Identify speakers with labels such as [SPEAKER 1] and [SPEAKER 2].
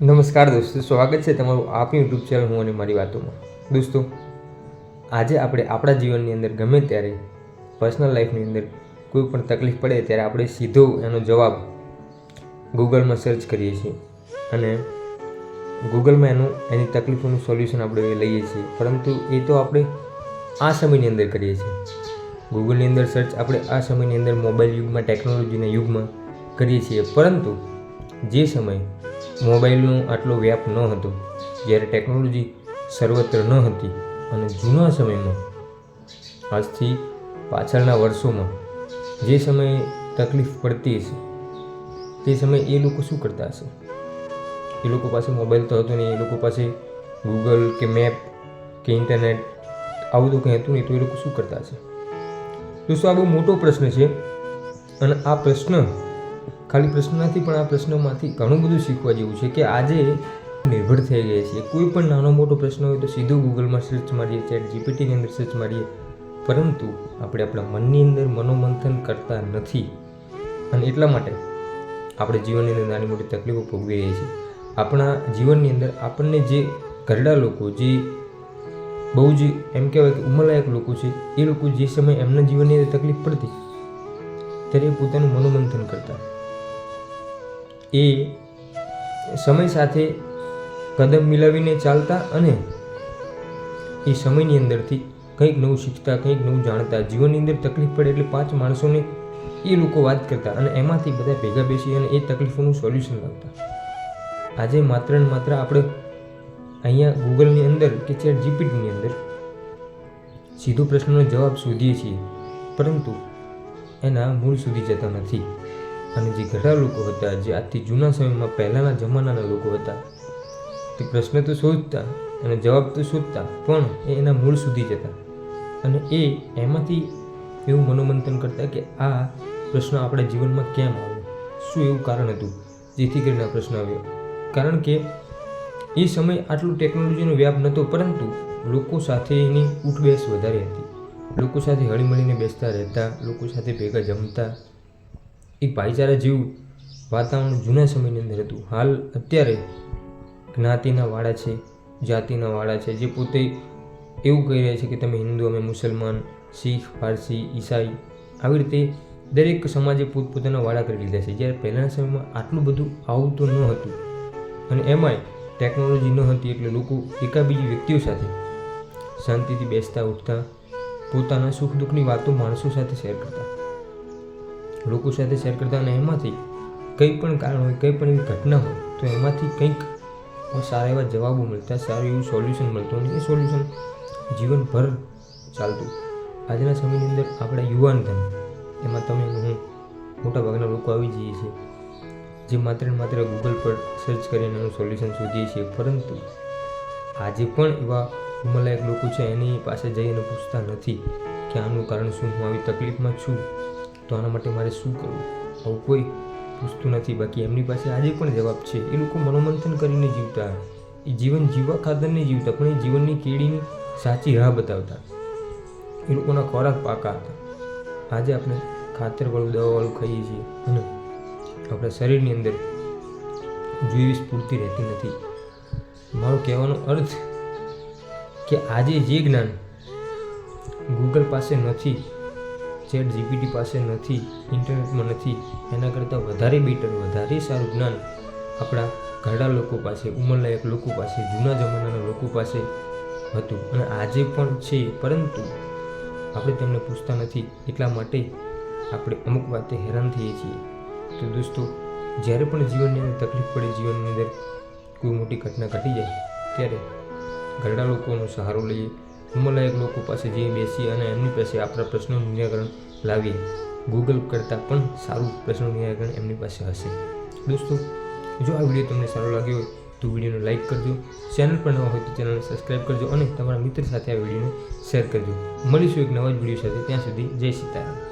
[SPEAKER 1] નમસ્કાર દોસ્તો, સ્વાગત છે તમારું આપણી યુટ્યુબ ચેનલ હું અને મારી વાતોમાં. દોસ્તો, આજે આપણે આપણા જીવનની અંદર ગમે ત્યારે પર્સનલ લાઈફની અંદર કોઈ પણ તકલીફ પડે ત્યારે આપણે સીધો એનો જવાબ ગૂગલમાં સર્ચ કરીએ છીએ. અને ગૂગલમાં એનું, એની તકલીફોનું સોલ્યુશન આપણે લઈએ છીએ. પરંતુ એ તો આપણે આ સમયની અંદર કરીએ છીએ. ગૂગલની અંદર સર્ચ આપણે આ સમયની અંદર મોબાઈલ યુગમાં ટેકનોલોજીના યુગમાં કરીએ છીએ. પરંતુ જે સમય મોબાઈલનો આટલો વ્યાપ ન હતો. જ્યારે ટેકનોલોજી સર્વત્ર ન હતી અને જૂના સમયમાં, આજથી પાછળના વર્ષોમાં, જે સમયે તકલીફ પડતી હશે, તે સમયે એ લોકો શું કરતા હશે? એ લોકો પાસે મોબાઈલ તો હતો નહીં, એ લોકો પાસે ગૂગલ કે મેપ કે ઇન્ટરનેટ આવું તો કંઈ હતું નહીં, તો એ લોકો શું કરતા હશે? દોસ્તો આ બહુ મોટો પ્રશ્ન છે? અને આ પ્રશ્ન ખાલી પ્રશ્ન નથી પણ આ પ્રશ્નોમાંથી ઘણું બધું શીખવા જેવું છે કે આજે નિર્ભર થઈ ગયા છીએ. કોઈ પણ નાનો મોટો પ્રશ્ન હોય તો સીધું ગૂગલમાં સર્ચ મારીએ ચેટ જીપીટીની અંદર સર્ચ મારીએ. પરંતુ આપણે આપણા મનની અંદર મનોમંથન કરતા નથી. અને એટલા માટે આપણે જીવનની અંદર નાની મોટી તકલીફો ભોગવી રહી છીએ. આપણા જીવનની અંદર આપણને જે ઘરડા લોકો, જે બહુ જ એમ કહેવાય કે ઉંમરલાયક લોકો છે, એ લોકો જે સમયે એમના જીવનની અંદર તકલીફ પડતી, ત્યારે પોતાનું મનોમંથન કરતા. એ સમય સાથે કદમ મિલાવીને ચાલતા અને એ સમયની અંદરથી કંઈક નવું શીખતા, કંઈક નવું જાણતા, જીવનની અંદર તકલીફ પડે એટલે પાંચ માણસોને એ લોકો વાત કરતા અને એમાંથી બધા ભેગા બેસી અને એ તકલીફોનું સોલ્યુશન લાવતા. આજે માત્ર ને માત્ર આપણે અહીંયા ગૂગલની અંદર કે ચેટ જીપીટીની અંદર સીધો પ્રશ્નનો જવાબ શોધીએ છીએ, પરંતુ એના મૂળ સુધી જતા નથી. અને જે ઘણા લોકો હતા, જે આજથી જૂના સમયમાં પહેલાંના જમાનાના લોકો હતા, તે પ્રશ્ન તો શોધતા અને જવાબ તો શોધતા, પણ એ એના મૂળ સુધી જતા. અને એ એમાંથી એવું મનોમંથન કરતા કે આ પ્રશ્ન આપણા જીવનમાં કેમ આવ્યો? શું એવું કારણ હતું? જેથી કરીને આ પ્રશ્ન આવ્યો. કારણ કે એ સમય આટલું ટેકનોલોજીનો વ્યાપ નહોતો, પરંતુ લોકો સાથે એની ઉઠબેસ વધારે હતી. લોકો સાથે હળીમળીને બેસતા રહેતા, લોકો સાથે ભેગા જમતા એક ભાઈચારા જેવું વાતાવરણ જૂના સમયની અંદર હતું. હાલ અત્યારે જ્ઞાતિના વાળા છે, જાતિના વાળા છે, જે પોતે એવું કહી રહ્યા છે કે તમે હિન્દુ, અમે મુસલમાન, શીખ, પારસી, ઈસાઈ આવી રીતે દરેક સમાજે પોતપોતાના વાળા કરી લીધા છે. જ્યારે પહેલાંના સમયમાં આટલું બધું આવતું ન હતું અને એમાંય ટેકનોલોજી ન હતી એટલે લોકો એકાબીજી વ્યક્તિઓ સાથે શાંતિથી બેસતા, ઉઠતા, પોતાના સુખ દુઃખની વાતો માણસો સાથે શેર કરતા. લોકો સાથે શેર કરતા અને એમાંથી કંઈ પણ કારણ હોય, કંઈ પણ એવી ઘટના હોય, તો એમાંથી કંઈક સારા એવા જવાબો મળતા, સારું એવું સોલ્યુશન મળતું અને એ સોલ્યુશન જીવનભર ચાલતું. આજના સમયની અંદર આપણા યુવાન ધન, એમાં તમે હું મોટાભાગના લોકો આવી જઈએ છીએ. જે માત્ર ને માત્ર ગૂગલ પર સર્ચ કરીને એનું સોલ્યુશન શોધીએ છીએ, પરંતુ આજે પણ એવા ઉંમરલાયક લોકો છે, એની પાસે જઈને પૂછતા નથી કે આનું કારણ શું, હું આવી તકલીફમાં છું તો આના માટે મારે શું કરવું? આવું કોઈ પૂછતું નથી. બાકી એમની પાસે આજે પણ જવાબ છે. એ લોકો મનોમંથન કરીને જીવતા. એ જીવન જીવવા ખાતર નહીં જીવતા, પણ એ જીવનની કેળીની સાચી રાહ બતાવતા. એ લોકોના ખોરાક પાકા હતા. આજે આપણે ખાતરવાળું દવાવાળું ખાઈએ છીએ અને આપણા શરીરની અંદર જેવી સ્ફૂર્તિ રહેતી નથી. મારો કહેવાનો અર્થ કે આજે જે જ્ઞાન ગૂગલ પાસે નથી ચેટ જીપીટી પાસે નથી, ઇન્ટરનેટમાં નથી, એના કરતાં વધારે બેટર વધારે સારું જ્ઞાન આપણા ઘરડા લોકો પાસે, ઉંમરલાયક લોકો પાસે, જૂના જમાનાના લોકો પાસે હતું. અને આજે પણ છે, પરંતુ આપણે તેમને પૂછતા નથી, એટલા માટે આપણે અમુક વાતે હેરાન થઈએ છીએ. તો દોસ્તો, જ્યારે પણ જીવનની અંદર તકલીફ પડે, જીવનની અંદર કોઈ મોટી ઘટના ઘટી જાય, ત્યારે ઘરડા લોકોનો સહારો લઈએ ઉંમરલાયક લોકો પાસે જઈ બેસી અને એમની પાસે આપણા પ્રશ્નોનું નિરાકરણ લાવીએ. ગૂગલ કરતાં પણ સારું પ્રશ્નો નિરાકરણ એમની પાસે હશે. દોસ્તો, જો આ વીડિયો તમને સારો લાગ્યો હોય, તો વિડીયોને લાઇક કરજો, ચેનલ પર નવા હોય તો ચેનલને સબસ્ક્રાઈબ કરજો અને તમારા મિત્ર સાથે આ વિડીયોને શેર કરજો. મળીશું એક નવા જ વીડિયો સાથે. ત્યાં સુધી જય સીતારામ.